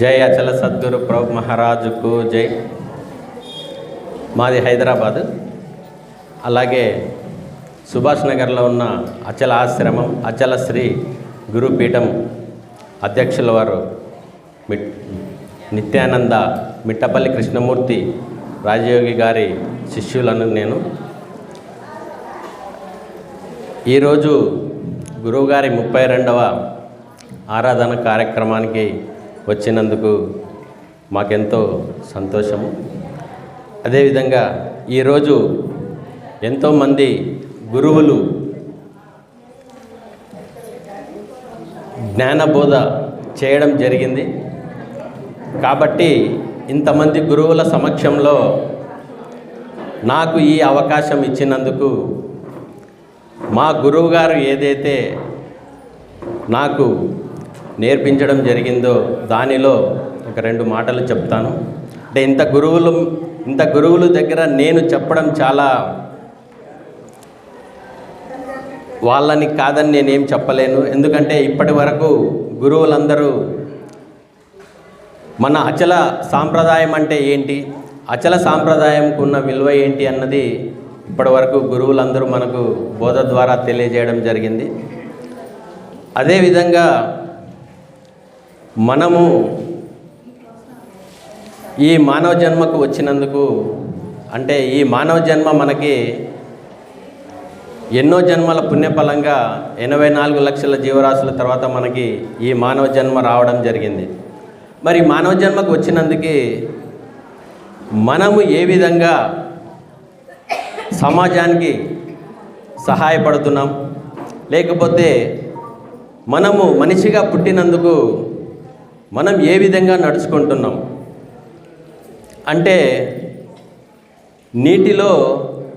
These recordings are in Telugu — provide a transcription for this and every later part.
జై అచల సద్గురు ప్రభు మహారాజుకు జై. మాది హైదరాబాదు. అలాగే సుభాష్ నగర్లో ఉన్న అచల ఆశ్రమం అచల శ్రీ గురుపీఠం అధ్యక్షుల వారు నిత్యానంద మిట్టపల్లి కృష్ణమూర్తి రాజయోగి గారి శిష్యులను నేను. ఈరోజు గురువుగారి ముప్పై రెండవ ఆరాధన కార్యక్రమానికి వచ్చినందుకు మాకెంతో సంతోషము. అదేవిధంగా ఈరోజు ఎంతోమంది గురువులు జ్ఞానబోధ చేయడం జరిగింది. కాబట్టి ఇంతమంది గురువుల సమక్షంలో నాకు ఈ అవకాశం ఇచ్చినందుకు మా గురువుగారు ఏదైతే నాకు నేర్పించడం జరిగిందో దానిలో ఒక రెండు మాటలు చెప్తాను. అంటే ఇంత గురువులు ఇంత గురువుల దగ్గర నేను చెప్పడం చాలా వాళ్ళని కాదని నేనేం చెప్పలేను. ఎందుకంటే ఇప్పటి వరకు గురువులందరూ మన అచల సాంప్రదాయం అంటే ఏంటి? అచల సాంప్రదాయంకు ఉన్న విలువ ఏంటి అన్నది ఇప్పటివరకు గురువులందరూ మనకు బోధ ద్వారా తెలియజేయడం జరిగింది. అదేవిధంగా మనము ఈ మానవ జన్మకు వచ్చినందుకు అంటే ఈ మానవ జన్మ మనకి ఎన్నో జన్మల పుణ్యఫలంగా ఎనభై నాలుగు లక్షల జీవరాశుల తర్వాత మనకి ఈ మానవ జన్మ రావడం జరిగింది. మరి మానవ జన్మకు వచ్చినందుకే మనము ఏ విధంగా సమాజానికి సహాయపడుతున్నాం? లేకపోతే మనము మనిషిగా పుట్టినందుకు మనం ఏ విధంగా నడుచుకుంటున్నాం? అంటే నీటిలో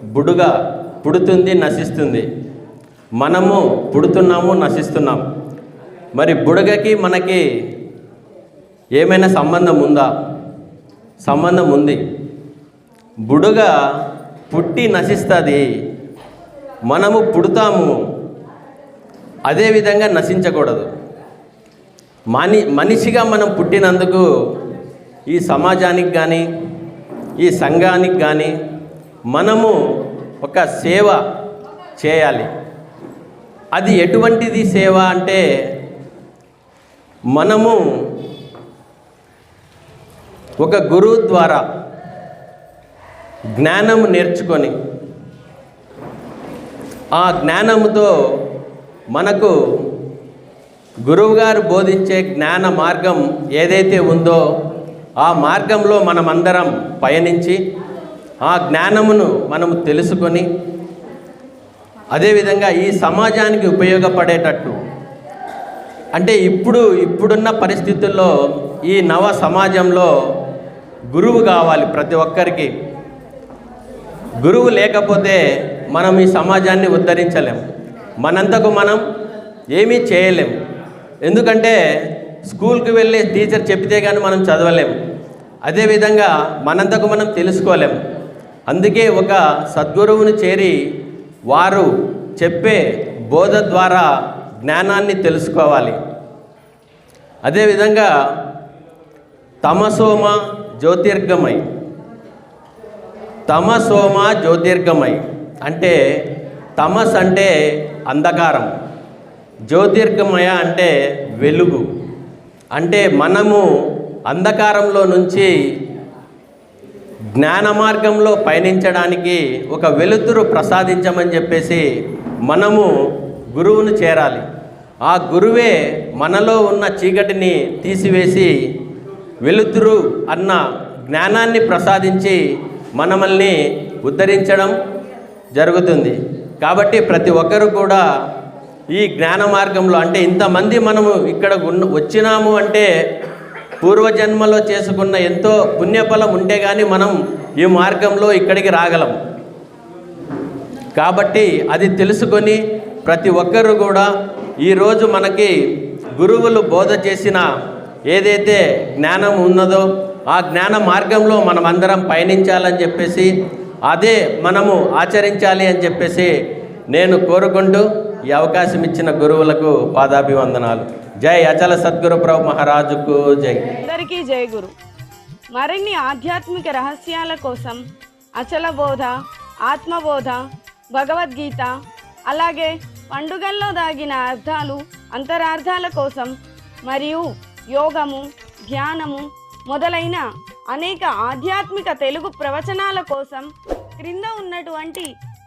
బుడుగ పుడుతుంది నశిస్తుంది. మనము పుడుతున్నాము నశిస్తున్నాం. మరి బుడగకి మనకి ఏమైనా సంబంధం ఉందా? సంబంధం ఉంది. బుడుగ పుట్టి నశిస్తుంది. మనము పుడతాము. అదేవిధంగా నశించకూడదు. మని మనిషిగా మనం పుట్టినందుకు ఈ సమాజానికి కానీ ఈ సంఘానికి కానీ మనము ఒక సేవ చేయాలి. అది ఎటువంటిది సేవ అంటే మనము ఒక గురువు ద్వారా జ్ఞానము నేర్చుకొని ఆ జ్ఞానముతో మనకు గురువుగారు బోధించే జ్ఞాన మార్గం ఏదైతే ఉందో ఆ మార్గంలో మనమందరం పయనించి ఆ జ్ఞానమును మనము తెలుసుకొని అదేవిధంగా ఈ సమాజానికి ఉపయోగపడేటట్టు అంటే ఇప్పుడు ఇప్పుడున్న పరిస్థితుల్లో ఈ నవ సమాజంలో గురువు కావాలి ప్రతి ఒక్కరికి. గురువు లేకపోతే మనం ఈ సమాజాన్ని ఉద్ధరించలేం. మనంతకు మనం ఏమీ చేయలేం. ఎందుకంటే స్కూల్కి వెళ్ళే టీచర్ చెప్తే కానీ మనం చదవలేం. అదేవిధంగా మనంతకు మనం తెలుసుకోలేం. అందుకే ఒక సద్గురువుని చేరి వారు చెప్పే బోధ ద్వారా జ్ఞానాన్ని తెలుసుకోవాలి. అదేవిధంగా తమసోమ జ్యోతిర్గమై తమసోమ జ్యోతిర్గమై అంటే తమస్ అంటే అంధకారం. జ్యోతిర్గమయ అంటే వెలుగు. అంటే మనము అంధకారంలో నుంచి జ్ఞాన మార్గంలో పయనించడానికి ఒక వెలుతురు ప్రసాదించమని చెప్పేసి మనము గురువును చేరాలి. ఆ గురువే మనలో ఉన్న చీకటిని తీసివేసి వెలుతురు అన్న జ్ఞానాన్ని ప్రసాదించి మనమల్ని ఉద్ధరించడం జరుగుతుంది. కాబట్టి ప్రతి ఒక్కరు కూడా ఈ జ్ఞాన మార్గంలో అంటే ఇంతమంది మనము ఇక్కడ వచ్చినాము అంటే పూర్వజన్మలో చేసుకున్న ఎంతో పుణ్యఫలం ఉంటే కానీ మనం ఈ మార్గంలో ఇక్కడికి రాగలం. కాబట్టి అది తెలుసుకొని ప్రతి ఒక్కరు కూడా ఈరోజు మనకి గురువులు బోధ చేసిన ఏదైతే జ్ఞానం ఉన్నదో ఆ జ్ఞాన మార్గంలో మనం అందరం పయనించాలని చెప్పేసి అదే మనము ఆచరించాలి అని చెప్పేసి నేను కోరుకుంటూ ఈ అవకాశం ఇచ్చిన గురువులకు పాదాభివందనాలు. జై అచల సద్గురు ప్రభు మహారాజుకు జై. అందరికీ జై గురు. మరిన్ని ఆధ్యాత్మిక రహస్యాల కోసం అచల బోధ ఆత్మబోధ భగవద్గీత అలాగే పండుగల్లో దాగిన అర్థాలు అంతరార్థాల కోసం మరియు యోగము ధ్యానము మొదలైన అనేక ఆధ్యాత్మిక తెలుగు ప్రవచనాల కోసం క్రింద ఉన్నటువంటి